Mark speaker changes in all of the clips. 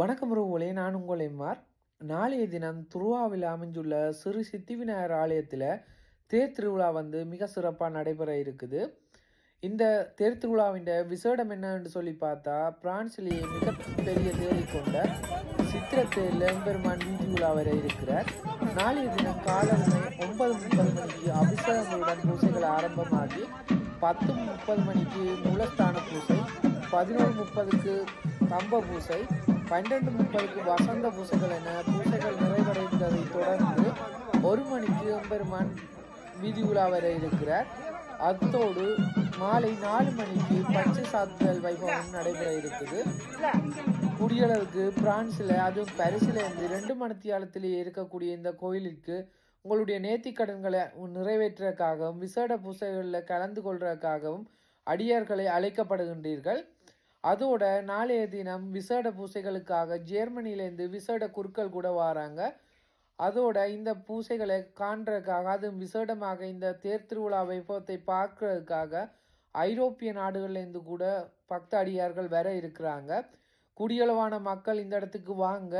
Speaker 1: வணக்கம் உறவுகளே நான் உங்கள் எம்ஆர். நாளைய தினம் துருவாவில் அமைஞ்சுள்ள சிறு சித்தி விநாயகர் ஆலயத்தில் தேர் திருவிழா வந்து மிக சிறப்பாக நடைபெற இருக்குது. இந்த தேர் திருவிழாவின் விசேடம் என்னன்னு சொல்லி பார்த்தா பிரான்சிலேயே மிகப்பெரிய தேரை கொண்ட சித்திரத்தேரில் எம்பெருமான் வீதி உலா வர இருக்கிறார். நாளைய தினம் காலமே ஒன்பது முப்பது மணிக்கு அபிஷேகங்களுடன் பூசைகள் ஆரம்பமாகி பத்து முப்பது மணிக்கு மூலஸ்தான பூசை பதினோரு முப்பதுக்கு கம்ப பூசை பன்னெண்டு முப்பதுக்கு வசந்த பூசைகள் என பூசைகள் நிறைவடைந்ததை தொடர்ந்து ஒரு மணிக்கு எம்பெருமான் வீதி உலா வர இருக்கிறார். அத்தோடு மாலை நாலு மணிக்கு பச்சை சாத்துதல் வைபவம் நடைபெற இருக்குது. குடியளவுக்கு பிரான்ஸில் அதுவும் பரிசில் இருந்து ரெண்டு மணத்தியாலத்திலேயே இருக்கக்கூடிய இந்த கோயிலுக்கு உங்களுடைய நேர்த்திக்கடன்களை நிறைவேற்றுறதுக்காகவும் விசேட பூசைகளில் கலந்து கொள்றதுக்காகவும் அடியார்களை அழைக்கப்படுகின்றீர்கள். அதோட நாளைய தினம் விசேட பூசைகளுக்காக ஜெர்மனிலேருந்து விசேட குருக்கள் கூட வராங்க. அதோட இந்த பூசைகளை காண்றதுக்காக அதுவும் விசேடமாக இந்த தேர் திருவிழா வைபவத்தை பார்க்கறதுக்காக ஐரோப்பிய நாடுகள்லேருந்து கூட பக்த அடியார்கள் வர இருக்கிறாங்க. குடியளவான மக்கள் இந்த இடத்துக்கு வாங்க.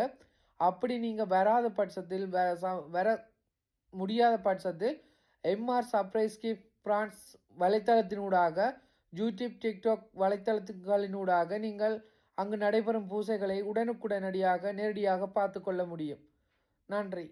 Speaker 1: அப்படி நீங்கள் வராத பட்சத்தில் வ ச- வர முடியாத பட்சத்தில் எம்ஆர் சர்ப்ரைஸ் கிஃப்ட் பிரான்ஸ் வலைத்தளத்தினூடாக யூடியூப் டிக்டாக் வலைத்தளத்துகளினூடாக நீங்கள் அங்கு நடைபெறும் பூசைகளை உடனுக்குடனடியாக நேரடியாக பார்த்து கொள்ள முடியும். நன்றி.